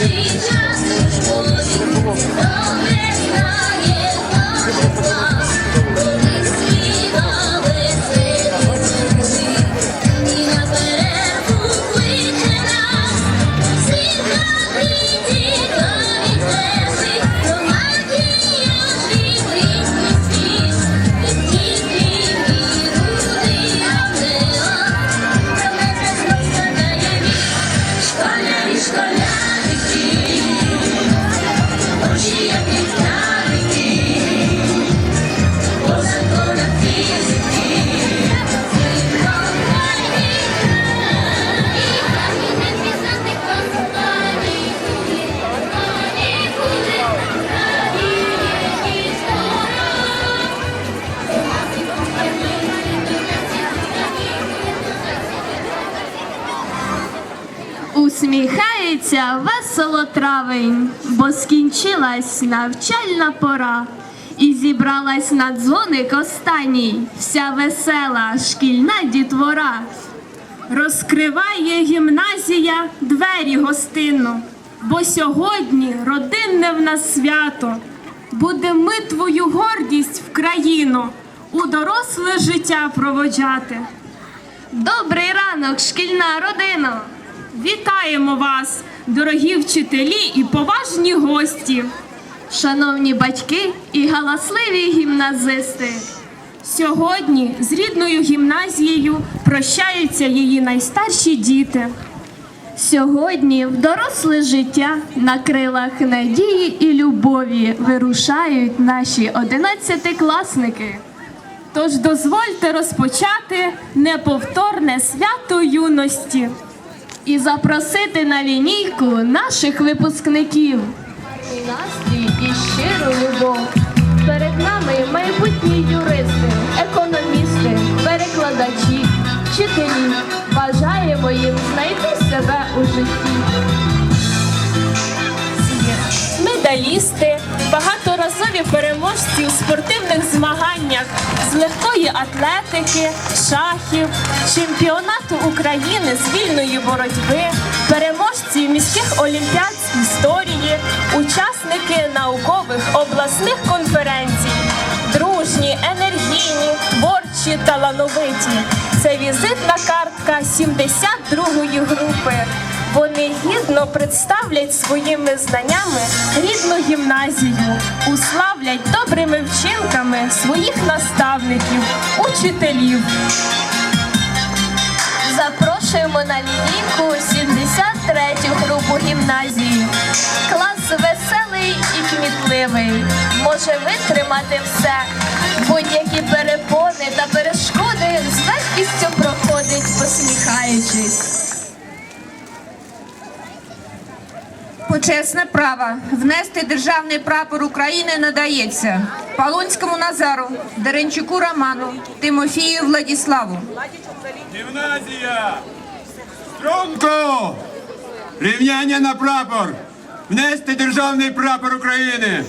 你唱 травень, бо скінчилась навчальна пора. І зібралась на дзвоник останній, вся весела шкільна дітвора. Розкриває гімназія двері гостинно, бо сьогодні родинне в нас свято. Буде ми твою гордість в країну у доросле життя проводжати. Добрий ранок, шкільна родина! Вітаємо вас, дорогі вчителі і поважні гості, шановні батьки і галасливі гімназисти. Сьогодні з рідною гімназією прощаються її найстарші діти. Сьогодні в доросле життя на крилах надії і любові вирушають наші одинадцятикласники. Тож дозвольте розпочати неповторне свято юності і запросити на лінійку наших випускників. Настрій і щиру любов. Перед нами майбутні юристи, економісти, перекладачі, вчителі. Бажаємо їм знайти себе у житті. Медалісти, багаторазові переможці у спортивних змаганнях з легкої атлетики, шахів, чемпіонату України з вільної боротьби, переможці міських олімпіад з історії, учасники наукових обласних конференцій, дружні, енергійні, творчі, талановиті. Це візитна картка 72-ї групи. Вони гідно представлять своїми знаннями рідну гімназію, уславлять добрими вчинками своїх наставників, учителів. Запрошуємо на лінійку 73-ю групу гімназії. Клас веселий і кмітливий, може витримати все. Будь-які перепони та перешкоди з легкістю проходить, посміхаючись. Почесне право внести державний прапор України надається Полонському Назару, Даренчуку Роману, Тимофію Владіславу. Гімназія! Стронко! Рівняння на прапор! Внести державний прапор України!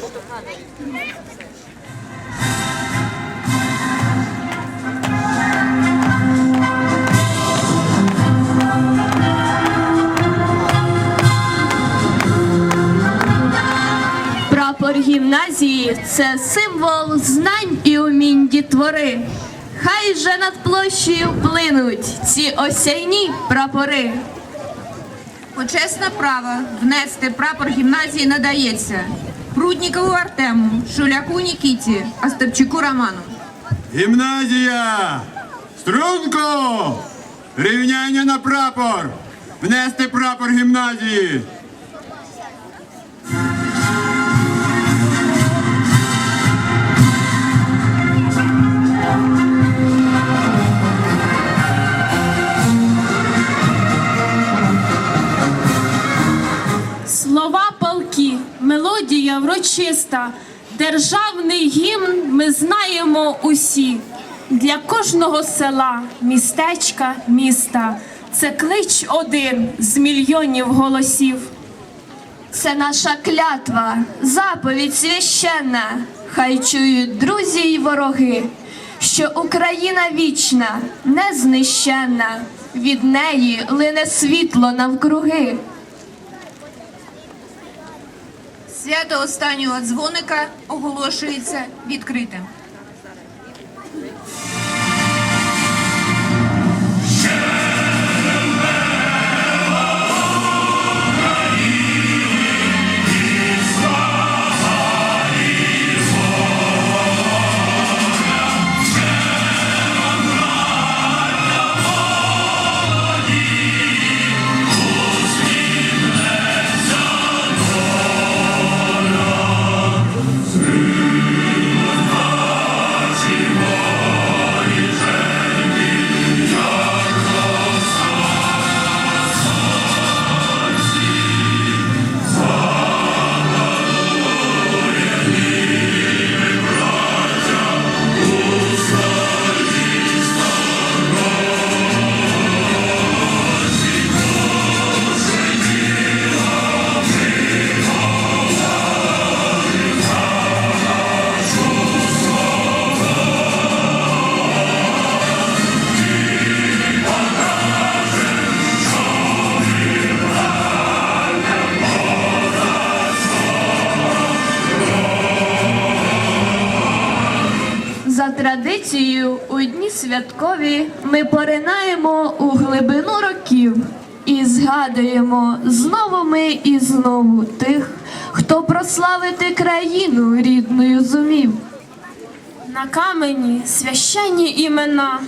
Гімназії це символ знань і умінь дітвори. Хай же над площею плинуть ці осяйні прапори. Почесне право внести прапор гімназії надається Пруднікову Артему, Шуляку Нікіті, Остапчуку Роману. Гімназія! Струнко! Рівняння на прапор! Внести прапор гімназії! Мелодія врочиста, державний гімн ми знаємо усі. Для кожного села, містечка, міста. Це клич один з мільйонів голосів. Це наша клятва, заповідь священна. Хай чують друзі й вороги, що Україна вічна, незнищенна, від неї лине світло навкруги. Свято останнього дзвоника оголошується відкритим. Традицією, у дні святкові ми поринаємо у глибину років і згадуємо знову ми і знову тих, хто прославити країну рідною зумів. На камені священні імена,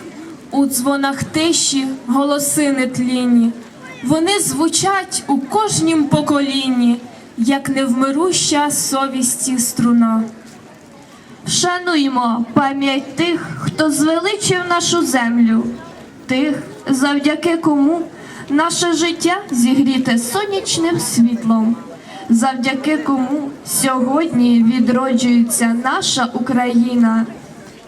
у дзвонах тиші голоси нетлінні. Вони звучать у кожнім поколінні, як невмируща совісті струна. Шануймо пам'ять тих, хто звеличив нашу землю, тих, завдяки кому наше життя зігріте сонячним світлом, завдяки кому сьогодні відроджується наша Україна.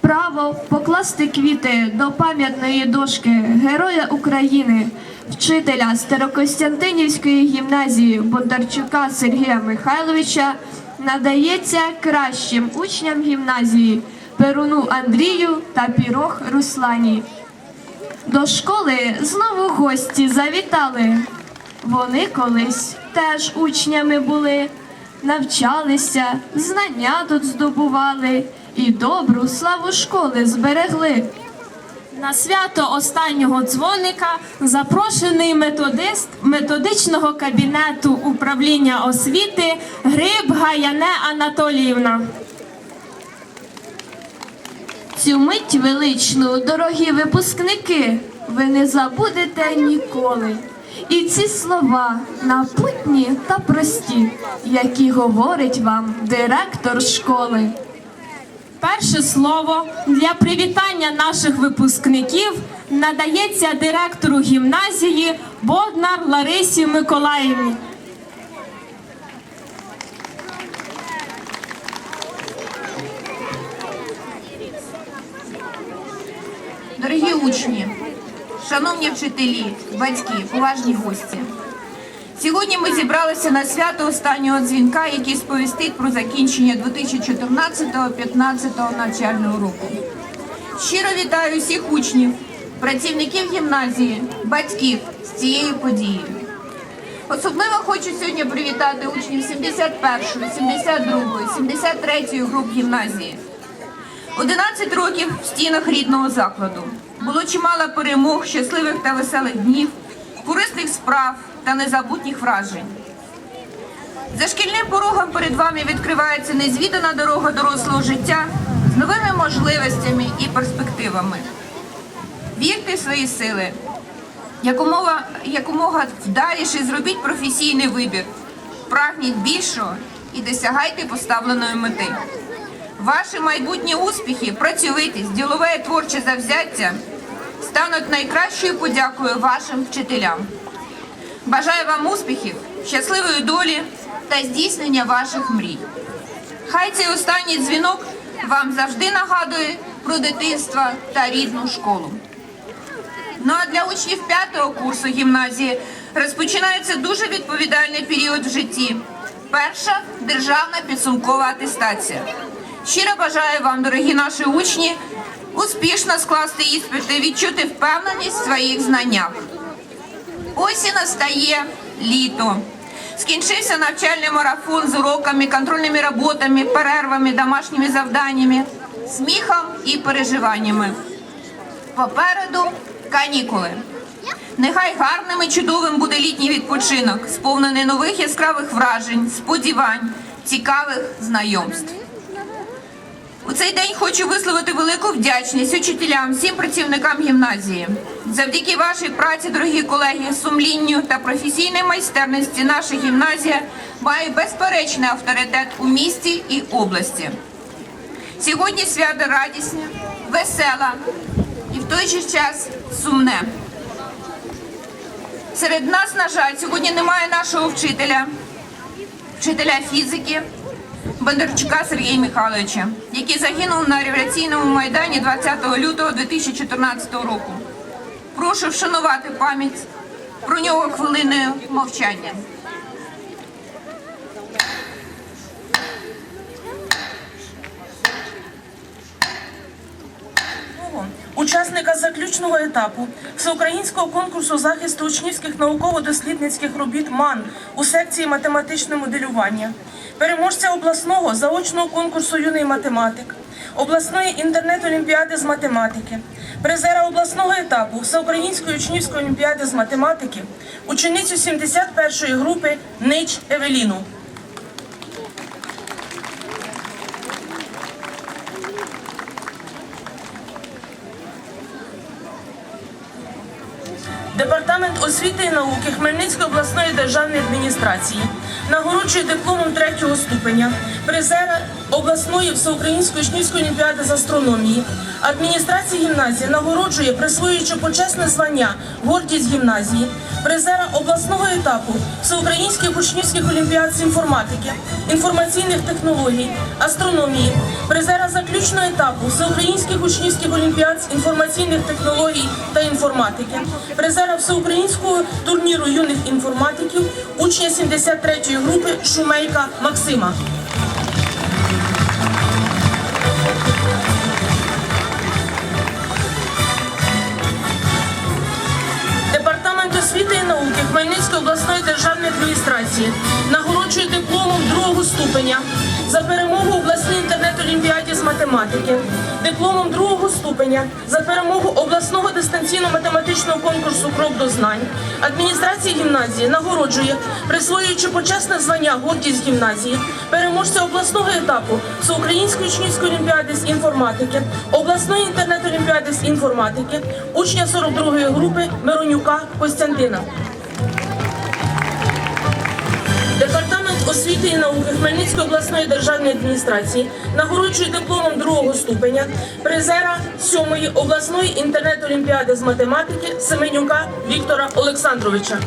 Право покласти квіти до пам'ятної дошки Героя України, вчителя Старокостянтинівської гімназії Бондарчука Сергія Михайловича надається кращим учням гімназії Перуну Андрію та Пірох Руслані. До школи знову гості завітали. Вони колись теж учнями були, навчалися, знання тут здобували і добру славу школи зберегли. На свято останнього дзвоника запрошений методист методичного кабінету управління освіти Гриб Гаяне Анатоліївна. Цю мить величну, дорогі випускники, ви не забудете ніколи. І ці слова напутні та прості, які говорить вам директор школи. Перше слово для привітання наших випускників надається директору гімназії Боднар Ларисі Миколаївні. Дорогі учні, шановні вчителі, батьки, поважні гості. Сьогодні ми зібралися на свято останнього дзвінка, який сповістить про закінчення 2014-15 навчального року. Щиро вітаю всіх учнів, працівників гімназії, батьків з цією подією. Особливо хочу сьогодні привітати учнів 71, 72, 73 груп гімназії. 11 років в стінах рідного закладу. Було чимало перемог, щасливих та веселих днів, корисних справ та незабутніх вражень. За шкільним порогом перед вами відкривається незвідана дорога дорослого життя з новими можливостями і перспективами. Вірте в свої сили, якомога, якомога вдаліше зробіть професійний вибір, прагніть більшого і досягайте поставленої мети. Ваші майбутні успіхи, працьовитість, ділове творче завзяття стануть найкращою подякою вашим вчителям. Бажаю вам успіхів, щасливої долі та здійснення ваших мрій. Хай цей останній дзвінок вам завжди нагадує про дитинство та рідну школу. Ну а для учнів п'ятого курсу гімназії розпочинається дуже відповідальний період в житті. Перша державна підсумкова атестація. Щиро бажаю вам, дорогі наші учні, успішно скласти іспити, відчути впевненість в своїх знаннях. Ось і настає літо. Скінчився навчальний марафон з уроками, контрольними роботами, перервами, домашніми завданнями, сміхом і переживаннями. Попереду канікули. Нехай гарним і чудовим буде літній відпочинок, сповнений нових яскравих вражень, сподівань, цікавих знайомств. У цей день хочу висловити велику вдячність учителям, всім працівникам гімназії. Завдяки вашій праці, дорогі колеги, сумлінню та професійній майстерності наша гімназія має безперечний авторитет у місті і області. Сьогодні свято радісне, веселе і в той же час сумне. Серед нас, на жаль, сьогодні немає нашого вчителя, вчителя фізики Бондарчука Сергія Михайловича, який загинув на революційному майдані 20 лютого 2014 року. Прошу вшанувати пам'ять про нього хвилиною мовчання. Учасника заключного етапу всеукраїнського конкурсу захисту учнівських науково-дослідницьких робіт МАН у секції математичне моделювання, переможця обласного заочного конкурсу Юний математик, обласної інтернет-олімпіади з математики, призера обласного етапу всеукраїнської учнівської олімпіади з математики, ученицю 71-ї групи Нич Евеліну. Освіти і науки Хмельницької обласної державної адміністрації нагороджує дипломом третього ступеня призера обласної всеукраїнської учнівської олімпіади з астрономії. Адміністрація гімназії нагороджує, присвоюючи почесне звання гордість гімназії, призера обласного етапу всеукраїнських учнівських олімпіад з інформатики, інформаційних технологій, астрономії, призера заключного етапу всеукраїнських учнівських олімпіад з інформаційних технологій та інформатики, призера всеукраїнського турніру юних інформатиків, учня 73-ї групи Шумейка Максима. Другого за перемогу в обласній інтернет-олімпіаді з математики, дипломом другого ступеня за перемогу обласного дистанційно-математичного конкурсу Крок до знань. Адміністрація гімназії нагороджує, присвоюючи почесне звання гордість гімназії, переможця обласного етапу Всеукраїнської учнівської олімпіади з інформатики, обласної інтернет-олімпіади з інформатики, учня 42-ї групи Миронюка Костянтина. Освіти і науки Хмельницької обласної державної адміністрації нагороджує дипломом другого ступеня призера 7-ї обласної інтернет-олімпіади з математики Семенюка Віктора Олександровича.